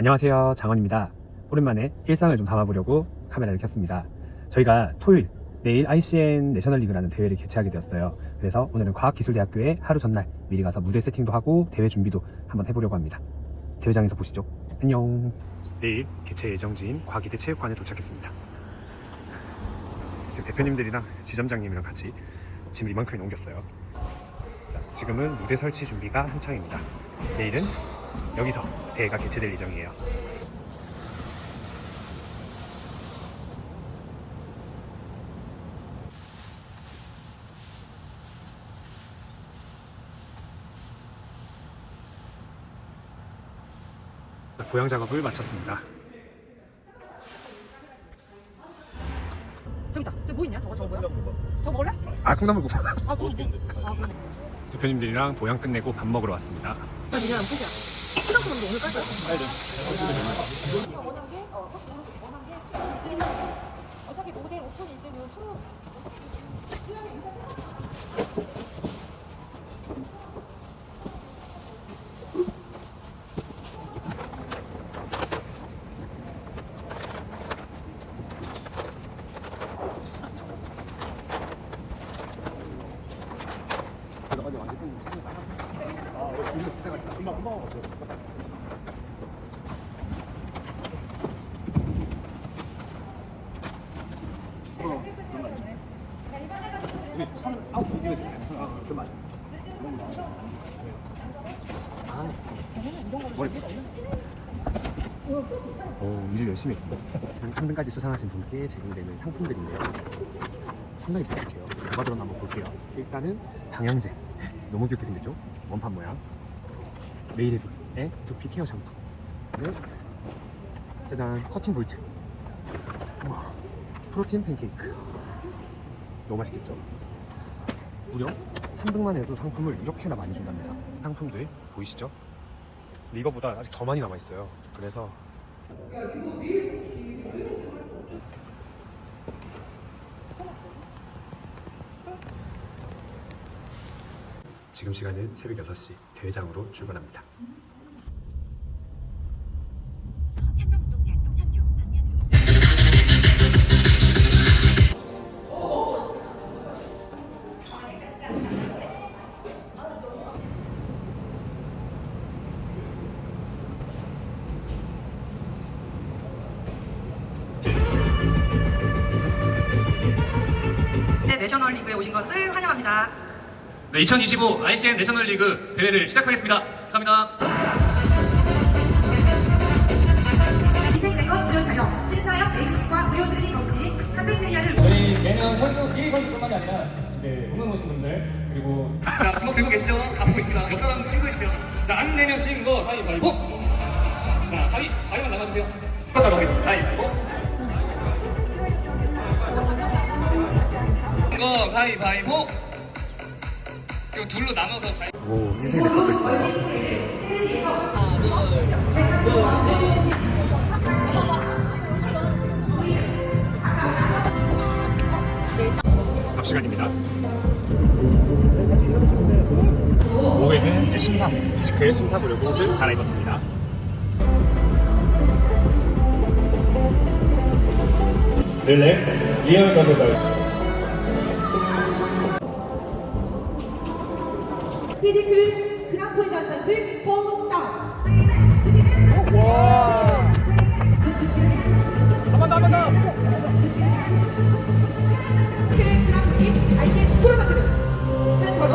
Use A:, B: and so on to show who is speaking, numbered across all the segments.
A: 안녕하세요. 장원입니다. 오랜만에 일상을 좀 담아보려고 카메라를 켰습니다. 저희가 토요일, 내일 ICN 내셔널 리그라는 대회를 개최하게 되었어요. 그래서 오늘은 과학기술대학교에 하루 전날 미리 가서 무대 세팅도 하고 대회 준비도 한번 해보려고 합니다. 대회장에서 보시죠. 안녕. 내일 개최 예정지인 과기대 체육관에 도착했습니다. 이제 대표님들이랑 지점장님이랑 같이 짐을 이만큼이나 옮겼어요. 자, 지금은 무대 설치 준비가 한창입니다. 내일은 여기서 대회가 개최될 예정이에요. 보양 작업을 마쳤습니다.
B: 저기 있다. 저뭐 있냐? 저거 저거 뭐야? 저거 먹을래?
A: 아, 콩나물국.
B: 아, 그거 뭐? 아, 그거.
A: 대표님들이랑 보양 끝내고 밥 먹으러 왔습니다.
B: 나 그냥 끝이야. 수정크림도 오늘 깔 거야.
C: 어차피 모델 오픈 이제 그 프로
A: 오, 일 열심히 했고 3등까지 수상하신 분께 제공되는 상품들인데요. 상당히 독특해요. 뭐가 들었나 한번 볼게요. 일단은 방향제. 너무 귀엽게 생겼죠? 원판 모양. 메이드블의 두피 케어 샴푸. 그리고 짜잔, 커팅 볼트. 우와, 프로틴 팬케이크. 너무 맛있겠죠? 무려 3등만 해도 상품을 이렇게나 많이 준답니다. 상품들 보이시죠? 이거보다 아직 더 많이 남아있어요. 그래서 지금 시간은 새벽 6시 대회장으로 출발합니다.
B: 네, 내셔널 리그에 오신 것을 환영합니다.
D: 네, 2025 ICN 내셔널 리그 대회를 시작하겠습니다. 감사합니다.
B: 희생된 것 무료 촬영, 신사역 메이크식과 무료 스리딩 검지, 카페테리아를
E: 저희 매년 선수, 비리 선수뿐만이 아니라 이제 응원 오신 분들 그리고
D: 자, 주먹 들고 계시죠? 다 보고 있습니다. 옆 사람 친구해주세요. 자, 안 내면 지는 거 가위바위보. 자, 가위, 가위만 남아주세요. 하도록 하겠습니다. 가위바위보. 이거 가위바위보. 그리고 둘로 나눠서 가위.
A: 오, 인생 랩도 있어요. 밥 시간입니다. 목에는 이제 심사, 뮤지컬 심사 보려고 옷을 갈아입었습니다.
E: 릴렉스 리얼 더블 걸
C: 피지컬 그랑 포지션 선수 봉싸
B: 피지컬 그랑프리 IC 프로 선수들 순서로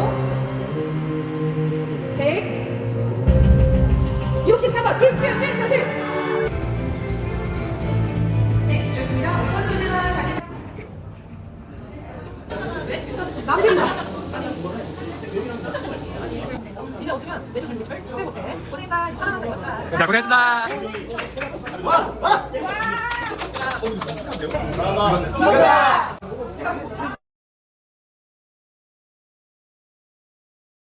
B: 163번 김표민 선수 네, 좋습니다. 우리 선수들과 사진 마무리입니다. 니네 없으면 절대 못해. 고생했다. 사랑한다. 이거다.
A: 자, 고생했습니다.
B: 와!